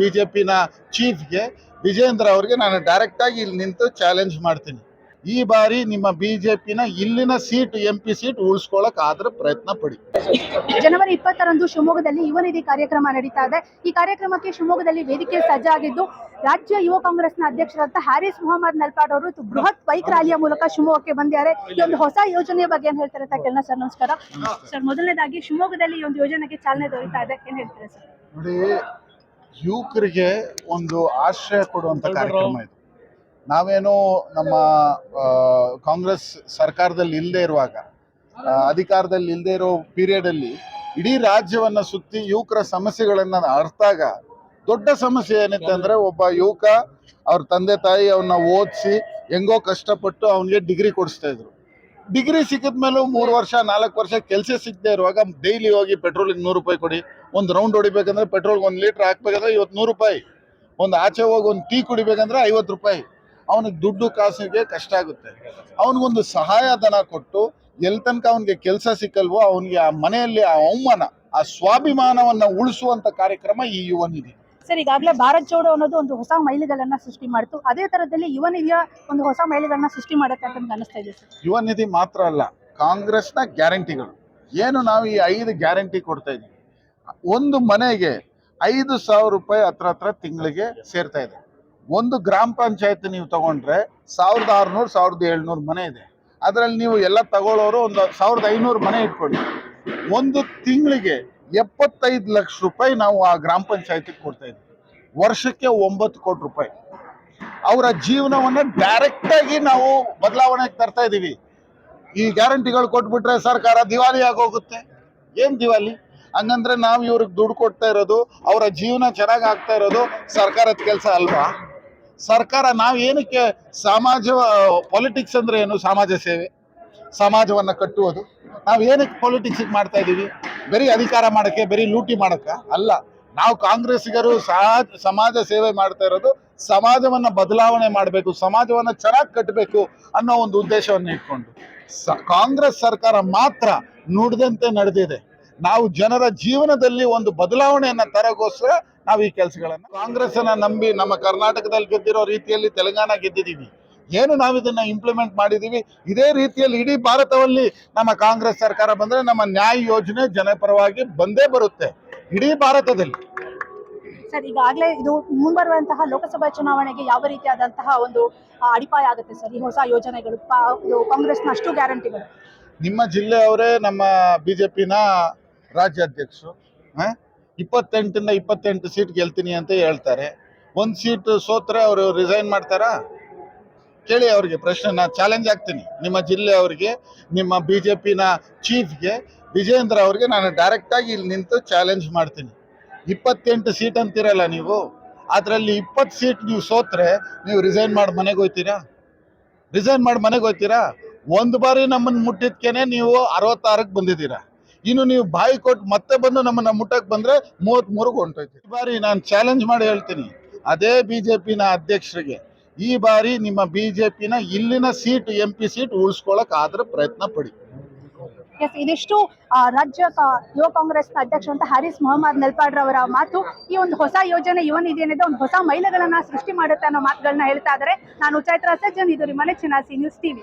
ಬಿಜೆಪಿನ ಚೀಫ್ಗೆ ವಿಜೇಂದ್ರ ಅವ್ರಿಗೆ ನಾನು ಡೈರೆಕ್ಟ್ ಆಗಿ ಇಲ್ಲಿ ನಿಂತು ಚಾಲೆಂಜ್ ಮಾಡ್ತೀನಿ. ಈ ಬಾರಿ ನಿಮ್ಮ ಬಿಜೆಪಿನ ಇಲ್ಲಿನ ಸೀಟ್ ಎಂ ಪಿ ಸೀಟ್ ಉಳಿಸ್ಕೊಳಕ್ ಆದ್ರೆ ಪ್ರಯತ್ನ ಪಡಿ. ಜನವರಿ ಇಪ್ಪತ್ತರಂದು ಶಿವಮೊಗ್ಗದಲ್ಲಿ ಯುವ ನಿಧಿ ಕಾರ್ಯಕ್ರಮ ನಡೀತಾ ಇದೆ. ಈ ಕಾರ್ಯಕ್ರಮಕ್ಕೆ ಶಿವಮೊಗ್ಗದಲ್ಲಿ ವೇದಿಕೆ ಸಜ್ಜಾಗಿದ್ದು ರಾಜ್ಯ ಯುವ ಕಾಂಗ್ರೆಸ್ನ ಅಧ್ಯಕ್ಷರಾದ ಹ್ಯಾರಿಸ್ ಮೊಹಮ್ಮದ್ ನಲ್ಪಾಡ್ ಅವರು ಬೃಹತ್ ಬೈಕ್ ರ್ಯಾಲಿಯ ಮೂಲಕ ಶಿವಮೊಗ್ಗಕ್ಕೆ ಬಂದಿದ್ದಾರೆ. ಈ ಒಂದು ಹೊಸ ಯೋಜನೆಯ ಬಗ್ಗೆ ಏನ್ ಹೇಳ್ತಾರೆ ಅಂತ ಕೇಳೋಣ ಸರ್ ನಮಸ್ಕಾರ. ಸರ್ ಮೊದಲನೇದಾಗಿ ಶಿವಮೊಗ್ಗದಲ್ಲಿ ಈ ಒಂದು ಯೋಜನೆಗೆ ಚಾಲನೆ ದೊರೀತಾ ಇದೆ. ಏನ್ ಹೇಳ್ತಾರೆ ಸರ್? ನೋಡಿ ಯುವಕರಿಗೆ ಒಂದು ಆಶ್ರಯ ಕೊಡುವಂತ ಕಾರ್ಯಕ್ರಮ ಇದು. ನಾವೇನು ನಮ್ಮ ಕಾಂಗ್ರೆಸ್ ಸರ್ಕಾರದಲ್ಲಿ ಇಲ್ಲದೆ ಇರುವಾಗ ಅಧಿಕಾರದಲ್ಲಿ ಇಲ್ಲದೆ ಇರೋ ಪೀರಿಯಡ್ ಅಲ್ಲಿ ಇಡೀ ರಾಜ್ಯವನ್ನ ಸುತ್ತಿ ಯುವಕರ ಸಮಸ್ಯೆಗಳನ್ನ ಅರ್ಥಾಗ ದೊಡ್ಡ ಸಮಸ್ಯೆ ಏನಿತ್ತು ಅಂದ್ರೆ ಒಬ್ಬ ಯುವಕ ಅವ್ರ ತಂದೆ ತಾಯಿ ಅವನ್ನ ಓದಿಸಿ ಹೆಂಗೋ ಕಷ್ಟಪಟ್ಟು ಅವನಿಗೆ ಡಿಗ್ರಿ ಕೊಡಿಸ್ತಾ ಇದ್ರು. ಡಿಗ್ರಿ ಸಿಕ್ಕಿದ ಮೇಲೂ ಮೂರು ವರ್ಷ ನಾಲ್ಕು ವರ್ಷ ಕೆಲಸ ಸಿಗದೆ ಇರುವಾಗ ಡೈಲಿ ಹೋಗಿ ಪೆಟ್ರೋಲಿಗೆ ನೂರು ರೂಪಾಯಿ ಕೊಡಿ ಒಂದು ರೌಂಡ್ ಹೊಡಿಬೇಕಂದ್ರೆ ಪೆಟ್ರೋಲ್ಗೆ ಒಂದು ಲೀಟ್ರ್ ಹಾಕ್ಬೇಕಂದ್ರೆ ಇವತ್ತು ನೂರು ರೂಪಾಯಿ. ಒಂದು ಆಚೆ ಹೋಗಿ ಒಂದು ಟೀ ಕುಡಿಬೇಕಂದ್ರೆ ಐವತ್ತು ರೂಪಾಯಿ. ಅವನಿಗೆ ದುಡ್ಡು ಕಾಸಿಗೆ ಕಷ್ಟ ಆಗುತ್ತೆ. ಅವನಿಗೊಂದು ಸಹಾಯ ಧನ ಕೊಟ್ಟು ಎಲ್ಲಿ ತನಕ ಅವನಿಗೆ ಕೆಲಸ ಸಿಕ್ಕಲ್ವೋ ಅವನಿಗೆ ಆ ಮನೆಯಲ್ಲಿ ಆ ಅವಮಾನ ಆ ಸ್ವಾಭಿಮಾನವನ್ನ ಉಳಿಸುವಂತ ಕಾರ್ಯಕ್ರಮ ಈ ಯುವ ನಿಧಿ ಸರ್ ಈಗಾಗಲೇ ಭಾರತ್ ಜೋಡೋ ಅನ್ನೋದು ಒಂದು ಹೊಸ ಮೈಲಿಗಳನ್ನ ಸೃಷ್ಟಿ ಮಾಡಿತು. ಅದೇ ತರದಲ್ಲಿ ಯುವ ನಿಧಿಯ ಒಂದು ಹೊಸ ಮೈಲಿಗಳನ್ನ ಸೃಷ್ಟಿ ಮಾಡುತ್ತೆ ಅಂತ ನಮ್ಗೆ ಅನಿಸ್ತಾ ಇದೆ ಸರ್? ಯುವ ನಿಧಿ ಮಾತ್ರ ಅಲ್ಲ ಕಾಂಗ್ರೆಸ್ನ ಗ್ಯಾರಂಟಿಗಳು. ಏನು ನಾವು ಈ ಐದು ಗ್ಯಾರಂಟಿ ಕೊಡ್ತಾ ಇದ್ದೀವಿ? ಒಂದು ಮನೆಗೆ ಐದು ಸಾವಿರ ರೂಪಾಯಿ ಹತ್ರ ಹತ್ರ ತಿಂಗಳಿಗೆ ಸೇರ್ತಾ ಇದೆ. ಒಂದು ಗ್ರಾಮ ಪಂಚಾಯತ್ ನೀವು ತಗೊಂಡ್ರೆ ಸಾವಿರದ ಆರುನೂರು, ಸಾವಿರದ ಏಳ್ನೂರು ಮನೆ ಇದೆ. ಅದರಲ್ಲಿ ನೀವು ಎಲ್ಲ ತಗೊಳ್ಳೋರು ಒಂದು ಸಾವಿರದ ಐನೂರು ಮನೆ ಇಟ್ಕೊಳ್ಳಿ. ಒಂದು ತಿಂಗಳಿಗೆ ಎಪ್ಪತ್ತೈದು ಲಕ್ಷ ರೂಪಾಯಿ ನಾವು ಆ ಗ್ರಾಮ ಪಂಚಾಯತಿಗೆ ಕೊಡ್ತಾ ಇದ್ದೀವಿ ವರ್ಷಕ್ಕೆ ಒಂಬತ್ತು ಕೋಟಿ ರೂಪಾಯಿ. ಅವರ ಜೀವನವನ್ನ ಡೈರೆಕ್ಟ್ ಆಗಿ ನಾವು ಬದಲಾವಣೆಗೆ ತರ್ತಾ ಇದ್ದೀವಿ ಈ ಗ್ಯಾರಂಟಿಗಳು ಕೊಟ್ಬಿಟ್ರೆ ಸರ್ಕಾರ ದಿವಾಲಿ ಆಗೋಗುತ್ತೆ. ಏನ್ ದಿವಾಳಿ? ಹಂಗಂದ್ರೆ ನಾವು ಇವ್ರಿಗೆ ದುಡ್ಡು ಕೊಡ್ತಾ ಇರೋದು, ಅವರ ಜೀವನ ಚೆನ್ನಾಗಿ ಆಗ್ತಾ ಇರೋದು ಸರ್ಕಾರದ ಕೆಲಸ ಅಲ್ವಾ? ಸರ್ಕಾರ ನಾವು ಏನಕ್ಕೆ ಸಮಾಜ ಪೊಲಿಟಿಕ್ಸ್ ಅಂದ್ರೆ ಏನು? ಸಮಾಜ ಸೇವೆ. ಸಮಾಜವನ್ನ ಕಟ್ಟುವುದು. ನಾವು ಏನಕ್ಕೆ ಪೊಲಿಟಿಕ್ಸ್ ಮಾಡ್ತಾ ಇದ್ದೀವಿ ಬರೀ ಅಧಿಕಾರ ಮಾಡಕ್ಕೆ, ಬರೀ ಲೂಟಿ ಮಾಡಕ್ಕ ಅಲ್ಲ. ನಾವು ಕಾಂಗ್ರೆಸ್ಸಿಗರು ಸಹ ಸಮಾಜ ಸೇವೆ ಮಾಡ್ತಾ ಇರೋದು ಸಮಾಜವನ್ನ ಬದಲಾವಣೆ ಮಾಡಬೇಕು, ಸಮಾಜವನ್ನ ಚೆನ್ನಾಗಿ ಕಟ್ಟಬೇಕು ಅನ್ನೋ ಒಂದು ಉದ್ದೇಶವನ್ನ ಇಟ್ಕೊಂಡು. ಸ- ಕಾಂಗ್ರೆಸ್ ಸರ್ಕಾರ ಮಾತ್ರ ನುಡಿದಂತೆ ನಡೆದಿದೆ. ನಾವು ಜನರ ಜೀವನದಲ್ಲಿ ಒಂದು ಬದಲಾವಣೆಯನ್ನ ತರಗೋಸ್ಕರ ನಾವು ಈ ಕೆಲಸಗಳನ್ನು ಕಾಂಗ್ರೆಸ್ ಅನ್ನ ನಂಬಿ ನಮ್ಮ ಕರ್ನಾಟಕದಲ್ಲಿ ಗೆದ್ದಿರೋ ರೀತಿಯಲ್ಲಿ ತೆಲಂಗಾಣ ಗೆದ್ದಿದ್ದೀವಿ ಏನು ನಾವು ಇದನ್ನ ಇಂಪ್ಲಿಮೆಂಟ್ ಮಾಡಿದೀವಿ? ಇದೇ ರೀತಿಯಲ್ಲಿ ಇಡೀ ಭಾರತದಲ್ಲಿ ನಮ್ಮ ಕಾಂಗ್ರೆಸ್ ಸರ್ಕಾರ ಬಂದ್ರೆ ನಮ್ಮ ನ್ಯಾಯ ಯೋಜನೆ ಜನಪರವಾಗಿ ಬಂದೇ ಬರುತ್ತೆ. ಇಡೀ ಭಾರತದಲ್ಲಿ. ಸರ್ ಈಗಾಗಲೇ ಇದು ಮುಂಬರುವಂತಹ ಲೋಕಸಭಾ ಚುನಾವಣೆಗೆ ಯಾವ ರೀತಿಯಾದಂತಹ ಒಂದು ಅಡಿಪಾಯ ಆಗುತ್ತೆ ಸರ್? ಈ ಹೊಸ ಯೋಜನೆಗಳು ಕಾಂಗ್ರೆಸ್ನ ಅಷ್ಟು ಗ್ಯಾರಂಟಿಗಳು. ನಿಮ್ಮ ಜಿಲ್ಲೆಯವರೇ ನಮ್ಮ ಬಿಜೆಪಿನ ರಾಜ್ಯಾಧ್ಯಕ್ಷರು ಇಪ್ಪತ್ತೆಂಟಿಂದ ಇಪ್ಪತ್ತೆಂಟು ಸೀಟ್ ಗೆಲ್ತೀನಿ ಅಂತ ಹೇಳ್ತಾರೆ. ಒಂದು ಸೀಟ್ ಸೋತ್ರೆ ಅವರು ರಿಸೈನ್ ಮಾಡ್ತಾರಾ? ಕೇಳಿ ಅವ್ರಿಗೆ ಪ್ರಶ್ನೆ ನಾನು ಚಾಲೆಂಜ್ ಆಗ್ತೀನಿ ನಿಮ್ಮ ಜಿಲ್ಲೆ ಅವರಿಗೆ, ನಿಮ್ಮ ಬಿ ಜೆ ಪಿನ ಚೀಫ್ಗೆ ವಿಜೇಂದ್ರ ಅವ್ರಿಗೆ ನಾನು ಡೈರೆಕ್ಟಾಗಿ ಇಲ್ಲಿ ನಿಂತು ಚಾಲೆಂಜ್ ಮಾಡ್ತೀನಿ. ಇಪ್ಪತ್ತೆಂಟು ಸೀಟ್ ಅಂತೀರಲ್ಲ ನೀವು, ಅದರಲ್ಲಿ ಇಪ್ಪತ್ತು ಸೀಟ್ ನೀವು ಸೋತ್ರೆ ನೀವು ರಿಸೈನ್ ಮಾಡಿ ಮನೆಗೆ ಹೋಗ್ತೀರಾ ರಿಸೈನ್ ಮಾಡಿ ಮನೆಗೆ ಹೋಗ್ತೀರಾ ಒಂದು ಬಾರಿ ನಮ್ಮನ್ನು ಮುಟ್ಟಿದ್ಕೇನೆ ನೀವು ಅರವತ್ತಾರಕ್ಕೆ ಬಂದಿದ್ದೀರಾ? ಇನ್ನು ನೀವು ಬಾಯಿ ಕೊಟ್ಟು ಮತ್ತೆ ಬಂದು ನಮ್ಮನ್ನ ಮುಟ್ಟಕ್ ಬಂದ್ರೆ ಮೂವತ್ತ್ಮೂರಕ್ಕೆ ಹೊಂಟೈತಿ ಈ ಬಾರಿ ನಾನು ಚಾಲೆಂಜ್ ಮಾಡಿ ಹೇಳ್ತೀನಿ. ಅದೇ ಬಿಜೆಪಿನ ಅಧ್ಯಕ್ಷರಿಗೆ ಈ ಬಾರಿ ನಿಮ್ಮ ಬಿಜೆಪಿನ ಇಲ್ಲಿನ ಸೀಟ್ ಎಂ ಪಿ ಸೀಟ್ ಉಳಿಸ್ಕೊಳಕ್ ಆದ್ರೆ ಪ್ರಯತ್ನ ಪಡಿ. ಎಸ್ ಇದಿಷ್ಟು ರಾಜ್ಯ ಯುವ ಕಾಂಗ್ರೆಸ್ ಅಧ್ಯಕ್ಷ ಅಂತ ಹರೀಶ್ ಮೊಹಮ್ಮದ್ ನೆಲ್ಪಾಡ್ರವರ ಮಾತು. ಈ ಒಂದು ಹೊಸ ಯೋಜನೆ ಯುವ ನಿಧಿ ಏನಿದೆ ಒಂದು ಹೊಸ ಮೈಲುಗಳನ್ನ ಸೃಷ್ಟಿ ಮಾಡುತ್ತೆ ಅನ್ನೋ ಮಾತುಗಳನ್ನ ಹೇಳ್ತಾ ಇದ್ದಾರೆ ನಾನು ಚೈತ್ರ ಸಜ್ಜನ್ ಇದು ನಿಮ್ಮ ನೆಚ್ಚಿನ ಸಿ ನ್ಯೂಸ್ ಟಿವಿ